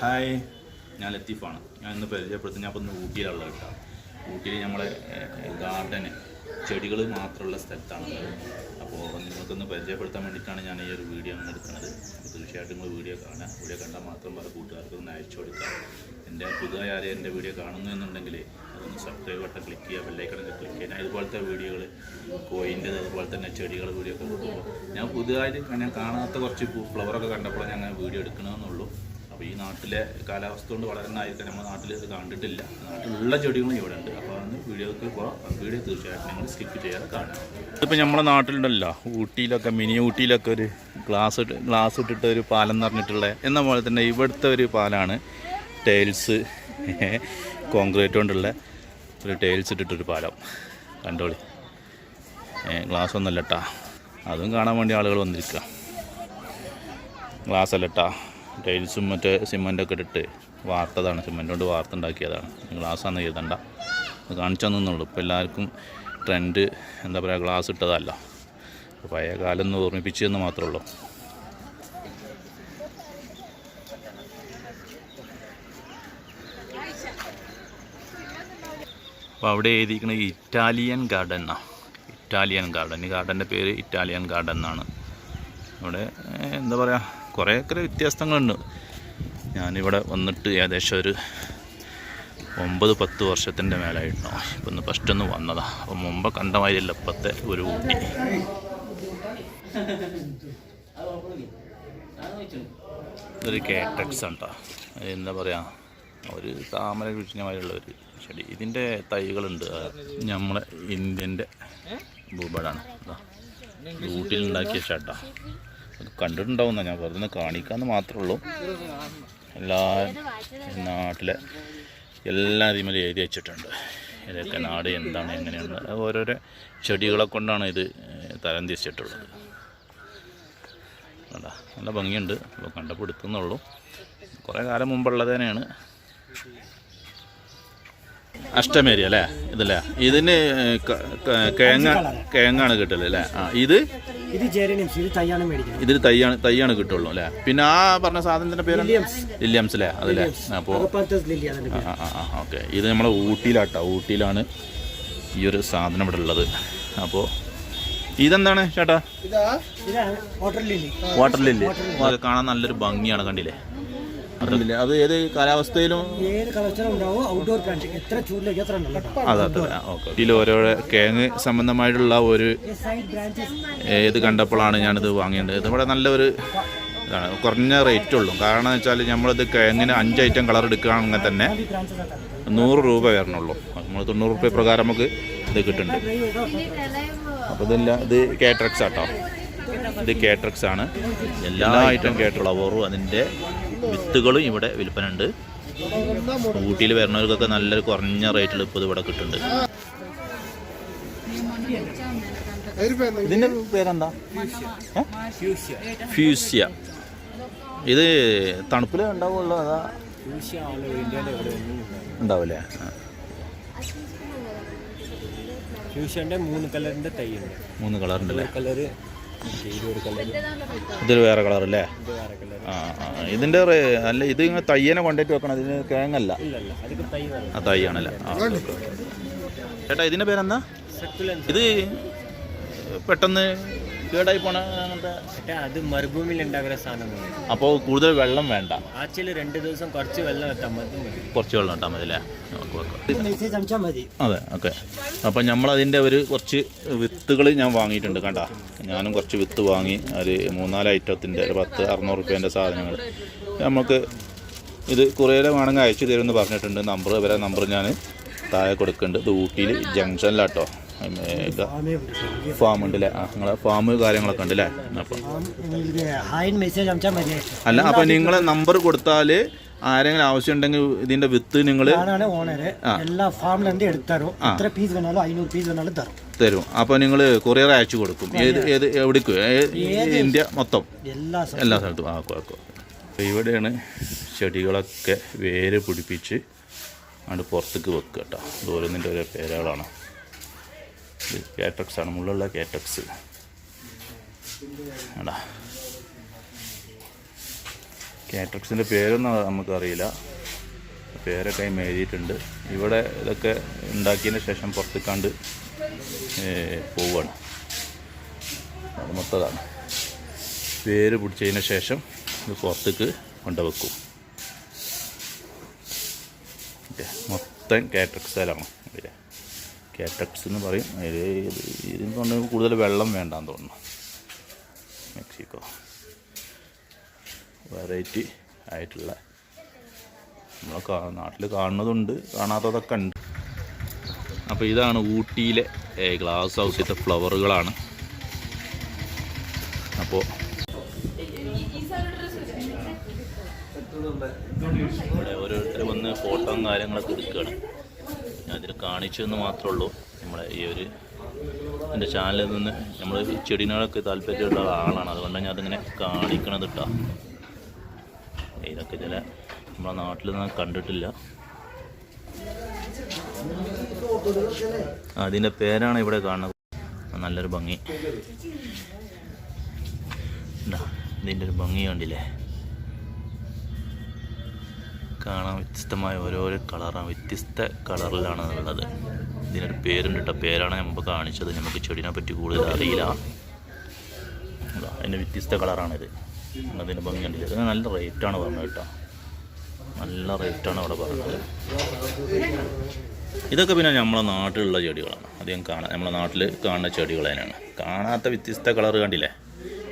Hi. ഞാൻ ലത്തീഫാണ്. ഞാൻ ഇന്ന് പരിചയപ്പെടുത്തുന്നത് ഞാൻ ഇപ്പോൾ ഊട്ടിയിലുള്ള കേട്ടോ. ഊട്ടിയിൽ നമ്മളെ ഗാർഡന് ചെടികൾ മാത്രമുള്ള സ്ഥലത്താണുള്ളത് അപ്പോൾ നിങ്ങൾക്കൊന്ന് പരിചയപ്പെടുത്താൻ വേണ്ടിയിട്ടാണ് ഞാൻ ഈ ഒരു വീഡിയോ എടുക്കുന്നത്. അപ്പോൾ തീർച്ചയായിട്ടും നിങ്ങൾ വീഡിയോ കാണുക. വീഡിയോ കണ്ടാൽ മാത്രം പല കൂട്ടുകാർക്ക് ഒന്ന് അയച്ചു കൊടുക്കുക. എന്റെ പുതുതായി ആരെയും എന്റെ വീഡിയോ കാണുന്നു എന്നുണ്ടെങ്കിൽ അതൊന്ന് സബ്സ്ക്രൈബ് ബട്ടൺ ക്ലിക്ക് ചെയ്യുക ബെല്ലൈക്കണൊക്കെ ക്ലിക്ക് ചെയ്യുക. ഞാൻ ഇതുപോലത്തെ വീഡിയോകൾ കോയിന്റെ അതുപോലെ തന്നെ ചെടികൾ വീഡിയോ ഒക്കെ കൊടുക്കുമ്പോൾ ഞാൻ പുതുതായിട്ട് ഞാൻ കാണാത്ത കുറച്ച് ഫ്ലവറൊക്കെ കണ്ടപ്പോൾ ഞാൻ വീഡിയോ എടുക്കണമെന്നുള്ളൂ അപ്പോൾ ഈ നാട്ടിലെ കാലാവസ്ഥ കൊണ്ട് വളരുന്നതായിരിക്കും നമ്മുടെ നാട്ടിൽ ഇത് കണ്ടിട്ടില്ല. നാട്ടിലുള്ള ചെടികളും ഇവിടെ ഉണ്ട്. അപ്പോൾ അന്ന് വീഡിയോക്ക് വീഡിയോ തീർച്ചയായിട്ടും നിങ്ങൾ സ്കിപ്പ് ചെയ്യാതെ കാണാം ഇതിപ്പോൾ നമ്മുടെ നാട്ടിലുണ്ടല്ലോ. ഊട്ടിയിലൊക്കെ മിനി ഊട്ടിയിലൊക്കെ ഒരു ഗ്ലാസ് ഗ്ലാസ് ഇട്ടിട്ട് ഒരു പാലം എന്ന് പറഞ്ഞിട്ടുള്ള എന്ന പോലെ തന്നെ ഇവിടുത്തെ ഒരു പാലാണ് ടൈൽസ് കോൺക്രീറ്റ് കൊണ്ടുള്ള ഒരു ടൈൽസ് ഇട്ടിട്ടൊരു പാലം. കണ്ടോളി. ഗ്ലാസ് ഒന്നല്ലട്ടാ അതും കാണാൻ വേണ്ടി ആളുകൾ വന്നിരിക്കുക ഗ്ലാസ് അല്ല കേട്ടാ ടൈൽസും മറ്റേ സിമന്റൊക്കെ ഇട്ടിട്ട് വാർത്തതാണ്. സിമന്റ് കൊണ്ട് വാർത്തുണ്ടാക്കിയതാണ് ഗ്ലാസ്സാണെന്ന് എഴുതണ്ട. കാണിച്ചു തന്നുള്ളൂ ഇപ്പോൾ എല്ലാവർക്കും ട്രെൻഡ് എന്താ പറയുക ഗ്ലാസ് ഇട്ടതല്ല. പഴയ കാലം എന്ന് ഓർമ്മിപ്പിച്ചെന്ന് മാത്രമേ ഉള്ളൂ. അപ്പോൾ അവിടെ എഴുതിയിരിക്കുന്നത് ഇറ്റാലിയൻ ഗാർഡൻ എന്നാണ് ഇറ്റാലിയൻ ഗാർഡൻ. ഈ ഗാർഡന്റെ പേര് ഇറ്റാലിയൻ ഗാർഡൻ എന്നാണ്. അവിടെ എന്താ പറയുക കുറേയൊക്കെ വ്യത്യാസങ്ങളുണ്ട്. ഞാനിവിടെ വന്നിട്ട് ഏകദേശം ഒരു ഒമ്പത് പത്ത് വർഷത്തിന്റെ മേലായിട്ടോ. ഇപ്പം ഒന്ന് ഫസ്റ്റ് ഒന്ന് വന്നതാ. അപ്പം മുമ്പ് കണ്ട ഇപ്പോഴത്തെ ഒരു ഊട്ടി. ഇതൊരു കേട്ടക്സ് ഉണ്ടോ കേട്ടോ എന്താ പറയുക ഒരു താമര കുഴിച്ചിന ഒരു ചെടി. ഇതിന്റെ തൈകളുണ്ട്. നമ്മളെ ഇന്ത്യന്റെ ഭൂപടാണ്. ഊട്ടിലുണ്ടാക്കിയ ചേട്ടാ കണ്ടിട്ടുണ്ടാവുന്ന ഞാൻ വെറുതെ കാണിക്കാന്ന് മാത്രമേ ഉള്ളൂ എല്ലാ നാട്ടിലെ എല്ലാ ഇതിമേൽ എഴുതി വെച്ചിട്ടുണ്ട്. ഇതൊക്കെ നാട് എന്താണ് എങ്ങനെയാണ് ഓരോരോ ചെടികളെ കൊണ്ടാണ് ഇത് തരം തിരിച്ചിട്ടുള്ളത്. കണ്ടാ? നല്ല ഭംഗിയുണ്ട്. അപ്പോൾ കണ്ടപ്പോൾ എടുക്കുന്നുള്ളൂ കുറേ കാലം മുമ്പുള്ളത് തന്നെയാണ്. അഷ്ടമേരി അല്ലേ? ഇതല്ലേ? ഇതിന് കിഴങ്ങ കിഴങ്ങാണ് കിട്ടൽ അല്ലേ? ആ ഇത്? ഇത് ഇതിൽ തയ്യാണ് തയ്യാണ് കിട്ടുള്ളൂ അല്ലേ? പിന്നെ ആ പറഞ്ഞ സാധനത്തിന്റെ പേര് ലില്യംസ് അല്ലേ? അതല്ലേ? അപ്പോൾ അകപ്പാത്തസ് ലില്ലി ആ ആ ആ ഓക്കെ. ഇത് നമ്മളെ ഊട്ടിയിലാട്ടോ. ഊട്ടിയിലാണ് ഈ ഒരു സാധനം ഇവിടെ ഉള്ളത്. അപ്പോൾ ഇതെന്താണ് ചേട്ടാ? വാട്ടർ ലില്ലി വാട്ടർ ലില്ലി കാണാൻ നല്ലൊരു ഭംഗിയാണ് കണ്ടില്ലേ? അതില്ലേ അത് ഏത് കാലാവസ്ഥയിലും? ഏത് കാലാവസ്ഥയിലും ഉണ്ടാവും ഔട്ട്ഡോർ പ്ലാന്റ് എത്ര ചൂടിലേക്ക് എത്ര അതെ അതെ ഓക്കെ ഇതിൽ ഓരോ കേങ്ങ് സംബന്ധമായിട്ടുള്ള ഒരു ഇത് കണ്ടപ്പോഴാണ് ഞാനിത് വാങ്ങിയത്? ഇതിവിടെ നല്ലൊരു ഇതാണ് കുറഞ്ഞ റേറ്റ് ഉള്ളൂ. കാരണം എന്ന് വെച്ചാൽ നമ്മളിത് കിഴങ്ങിന് അഞ്ച് ഐറ്റം കളർ എടുക്കുകയാണെങ്കിൽ തന്നെ നൂറ് രൂപ വരണുള്ളൂ. നമ്മൾ തൊണ്ണൂറ് രൂപ പ്രകാരം നമുക്ക് ഇത് കിട്ടുന്നുണ്ട്. അപ്പോൾ ഇതില്ല ഇത് കേട്രക്സ് ആട്ടോ. ഇത് കേട്രക്സ് ആണ്. എല്ലാ ഐറ്റം കേട്ടുള്ളവറും അതിന്റെ വിത്തുകളും ഇവിടെ വിൽപ്പന ഉണ്ട് ഊട്ടിയിൽ വരുന്നവർക്കൊക്കെ നല്ല കുറഞ്ഞ റേറ്റിൽ ഇപ്പോൾ ഇത് ഇവിടെ കിട്ടുന്നുണ്ട്. ഇതിന്റെ പേരെന്താ? ഏ? ഫ്യൂഷ്യ. ഇത് തണുപ്പിൽ ഉണ്ടാവുള്ളൂ അതാ? ഉണ്ടാവില്ലേ മൂന്ന് കളറിന്റെ തൈ ഉണ്ട്. മൂന്ന് കളറുണ്ടല്ലേ കളറ് കളർ ഇതിൽ വേറെ കളർ അല്ലേ ഇതിന്റെ കളർ ആ ഇതിന്റെ അല്ല ഇത് ഇങ്ങനെ തയ്യനെ കൊണ്ടേറ്റ് വെക്കണം? ഇതിന് കേങ്ങല്ല ആ തൈയാണല്ലേ. ചേട്ടാ ഇതിന്റെ പേരെന്താ? ഇത് പെട്ടെന്ന് കേടായി പോണ അങ്ങനത്തെ അത് മരുഭൂമിയിൽ ഉണ്ടാകുന്ന സാധനമാണ്. അപ്പോൾ കൂടുതൽ വെള്ളം വേണ്ട. ആഴ്ചയിൽ രണ്ട് ദിവസം കുറച്ച് വെള്ളം എത്താൻ മതി. കുറച്ച് വെള്ളം ഇട്ടാൽ മതി അല്ലേ? അതെ ഓക്കെ. അപ്പം നമ്മളതിന്റെ ഒരു കുറച്ച് വിത്തുകൾ ഞാൻ വാങ്ങിയിട്ടുണ്ട് കണ്ട. ഞാനും കുറച്ച് വിത്ത് വാങ്ങി ഒരു മൂന്നാൽ ഐറ്റത്തിന്റെ ഒരു പത്ത് അറുന്നൂറ് റുപ്യേന്റെ സാധനങ്ങൾ. നമുക്ക് ഇത് കുറേരെ വേണമെങ്കിൽ അയച്ചു തരുമെന്ന് പറഞ്ഞിട്ടുണ്ട്. നമ്പർ വരെ നമ്പർ ഞാൻ താഴെ കൊടുക്കുന്നുണ്ട്. ഇത് ഊട്ടിയിൽ ജംഗ്ഷനിലാട്ടോ. ഫാം ഉണ്ട് അല്ലേ നിങ്ങളെ ഫാം കാര്യങ്ങളൊക്കെ ഉണ്ട് അല്ലേ അപ്പം അല്ല അപ്പം നിങ്ങളെ നമ്പർ കൊടുത്താൽ ആരെങ്കിലും ആവശ്യം ഉണ്ടെങ്കിൽ ഇതിന്റെ വിത്ത് നിങ്ങൾ എല്ലാ ഫാമിലും എടുത്തരും. എത്ര പീസ് വേണാലും അഞ്ഞൂറ് പീസ് വേണാലും തരും. തരും. അപ്പോൾ നിങ്ങൾ കൊറിയർ അയച്ചു കൊടുക്കും. ഏത് ഏത് എവിടേക്ക്? ഇന്ത്യ മൊത്തം? എല്ലാ എല്ലാ സ്ഥലത്തും. ആക്കും ആക്കും ഇവിടെയാണ് ചെടികളൊക്കെ വേര് പിടിപ്പിച്ച് അങ്ങോട്ട് പുറത്തേക്ക് വെക്കുക കേട്ടോ. ഓരോന്നിന്റെ ഓരോ പേരുകളാണ്. ഇത് കാറ്റക്സ് ആണ് മുള്ളുള്ള കാറ്റക്സ്. ആടാ കാറ്റക്സിന്റെ പേരൊന്നും നമുക്കറിയില്ല. പേരൊക്കെ എഴുതിയിട്ടുണ്ട്. ഇവിടെ ഇതൊക്കെ ഉണ്ടാക്കിയതിന് ശേഷം പുറത്തേക്കാണ്ട് പോവുകയാണ്. അത് മൊത്തതാണ്. പേര് പിടിച്ചതിന് ശേഷം ഇത് പുറത്തേക്ക് കൊണ്ടുവെക്കും. മൊത്തം സ്ഥലമാണ് ഇതിൽ കാറ്റക്സ് എന്ന് പറയും. ഇതിന് തോന്നുന്നു കൂടുതൽ വെള്ളം വേണ്ടാന്ന് തോന്നുന്നു. മെക്സിക്കോ വെറൈറ്റി ആയിട്ടുള്ള നമ്മളെ നാട്ടിൽ കാണുന്നതുണ്ട്. കാണാത്തതൊക്കെ ഉണ്ട്. അപ്പോൾ ഇതാണ് ഊട്ടിയിലെ ഗ്ലാസ് ഹൗസിലത്തെ ഫ്ലവറുകളാണ് അപ്പോൾ ഇവിടെ ഓരോരുത്തർ വന്ന് ഫോട്ടോയും കാര്യങ്ങളൊക്കെ എടുക്കുകയാണ് അതിൽ കാണിച്ചു എന്ന് മാത്രമേ ഉള്ളൂ. നമ്മളെ ഈ ഒരു എന്റെ ചാനലിൽ നിന്ന് നമ്മൾ ചെടിനോടൊക്കെ താല്പര്യമുള്ള ആളാണ്. അതുകൊണ്ടാണ് ഞാൻ അതിങ്ങനെ കാണിക്കണത് കേട്ടോ ഇതൊക്കെ ചില നമ്മളെ നാട്ടിൽ നിന്ന് കണ്ടിട്ടില്ല. അതിന്റെ പേരാണ് ഇവിടെ കാണുന്നത്. നല്ലൊരു ഭംഗി. ഇതാ, ഇതിന്റെ ഒരു ഭംഗി കണ്ടില്ലേ? കാണാൻ വ്യത്യസ്തമായ ഓരോരോ കളറാണ്. വ്യത്യസ്ത കളറിലാണ് ഉള്ളത്. ഇതിനൊരു പേരുണ്ട് കേട്ടോ പേരാണ് നമുക്ക് കാണിച്ചത്. നമുക്ക് ചെടിനെ പറ്റി കൂടുതൽ അറിയില്ല. അതിന്റെ വ്യത്യസ്ത കളറാണിത്. അതിന്റെ ഭംഗി കണ്ടില്ല? ഇത് നല്ല റേറ്റാണ് പറഞ്ഞത് കേട്ടോ നല്ല റേറ്റാണ് അവിടെ പറഞ്ഞത്. ഇതൊക്കെ പിന്നെ നമ്മളെ നാട്ടിലുള്ള ചെടികളാണ്. അധികം കാണാൻ നമ്മളെ നാട്ടിൽ കാണുന്ന ചെടികൾ തന്നെയാണ്. കാണാത്ത വ്യത്യസ്ത കളർ കണ്ടില്ലേ?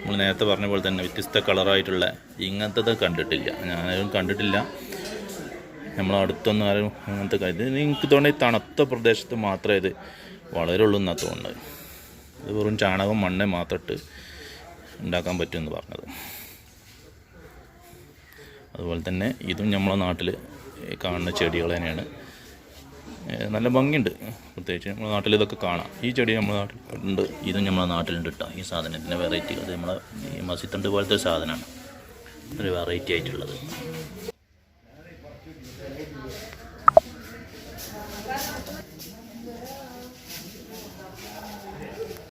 നമ്മൾ നേരത്തെ പറഞ്ഞ പോലെ തന്നെ വ്യത്യസ്ത കളറായിട്ടുള്ള ഇങ്ങനത്തത് കണ്ടിട്ടില്ല. ഞാനും കണ്ടിട്ടില്ല. നമ്മളെ അടുത്തൊന്നും ആരും അങ്ങനത്തെ കാര്യം. എനിക്ക് തോന്നി തണുത്ത പ്രദേശത്ത് മാത്രമേ ഇത് വളരുള്ളൂ എന്നാണ് തോന്നുന്നത്. ഇത് വെറും ചാണകം മണ്ണ് മാത്രം ഇട്ട് ഉണ്ടാക്കാൻ പറ്റുമെന്ന് പറഞ്ഞത്. അതുപോലെ തന്നെ ഇതും നമ്മളെ നാട്ടിൽ കാണുന്ന ചെടികൾ തന്നെയാണ്. നല്ല ഭംഗിയുണ്ട്. പ്രത്യേകിച്ച് നമ്മുടെ നാട്ടിൽ ഇതൊക്കെ കാണാം. ഈ ചെടി നമ്മുടെ നാട്ടിൽ ഉണ്ട്. ഇതും നമ്മുടെ നാട്ടിലുണ്ട് കിട്ടാം. ഈ സാധനത്തിന്റെ വെറൈറ്റി അത് നമ്മളെ ഈ മസിത്തണ്ട് പോലത്തെ ഒരു സാധനമാണ്. ഒരു വെറൈറ്റി ആയിട്ടുള്ളത്.